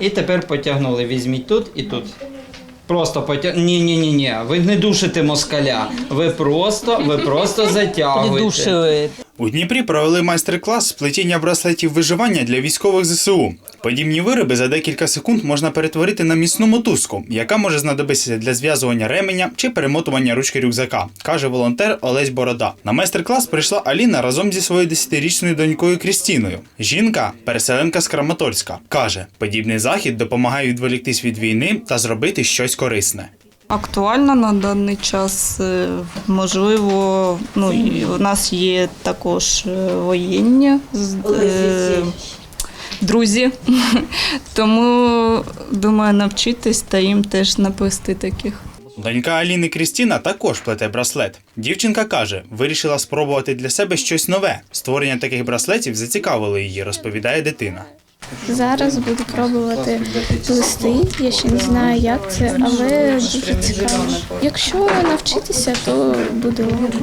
І тепер потягнули. Візьміть тут і тут. Просто потяг... Ні, ні, ні, ні. Ви не душите москаля. Ви просто, ви просто затягуєте. Придушили. У Дніпрі провели майстер-клас з плетіння браслетів виживання для військових ЗСУ. Подібні вироби за декілька секунд можна перетворити на міцну мотузку, яка може знадобитися для зв'язування ременя чи перемотування ручки рюкзака, каже волонтер Олесь Борода. На майстер-клас прийшла Аліна разом зі своєю десятирічною донькою Крістіною. Жінка переселенка з Краматорська. каже, подібний захід допомагає відволіктись від війни та зробити щось корисне. Актуально на даний час, е, можливо, ну і у нас є також е, воєнні е, друзі, тому думаю навчитись та їм теж наплести таких. Донька Аліни Крістіна також плете браслет. Дівчинка каже, вирішила спробувати для себе щось нове. Створення таких браслетів зацікавило її, розповідає дитина. Зараз буду пробувати плести. Я ще не знаю, як це, але дуже цікаво. Якщо навчитися, то буде легко.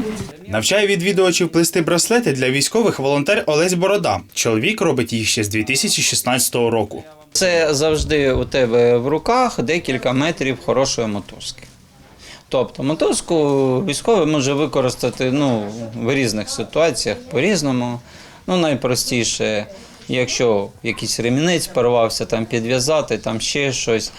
Навчає відвідувачів плести браслети для військових волонтер Олесь Борода. Чоловік робить їх ще з 2016 року. Це завжди у тебе в руках декілька метрів хорошої мотузки. Тобто мотузку військовий може використати ну, в різних ситуаціях по-різному. Ну, найпростіше, якщо якийсь ремінець порвався, там підв'язати, там ще щось.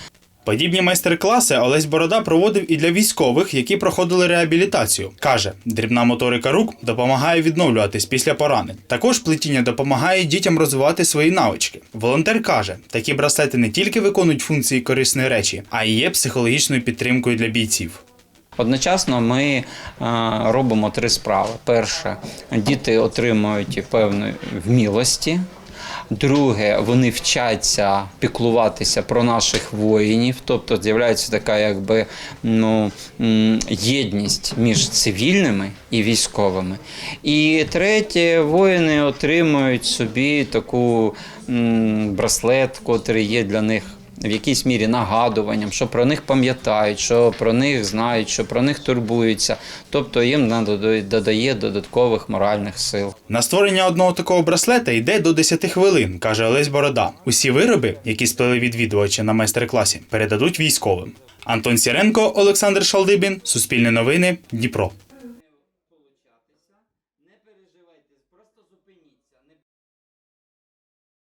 Подібні майстер-класи Олесь Борода проводив і для військових, які проходили реабілітацію. Каже, дрібна моторика рук допомагає відновлюватись після поранень. Також плетіння допомагає дітям розвивати свої навички. Волонтер каже, такі браслети не тільки виконують функції корисної речі, а й є психологічною підтримкою для бійців. Одночасно ми е, робимо три справи. Перше, діти отримують певної вмілості. Друге, вони вчаться піклуватися про наших воїнів, тобто з'являється така якби ну, єдність між цивільними і військовими. І третє, воїни отримують собі таку браслет, котрий є для них в якійсь мірі нагадуванням, що про них пам'ятають, що про них знають, що про них турбуються. Тобто їм додає додаткових моральних сил. На створення одного такого браслета йде до 10 хвилин, каже Олесь Борода. Усі вироби, які сплели відвідувачі на майстер-класі, передадуть військовим. Антон Сіренко, Олександр Шалдибін, Суспільне новини, Дніпро.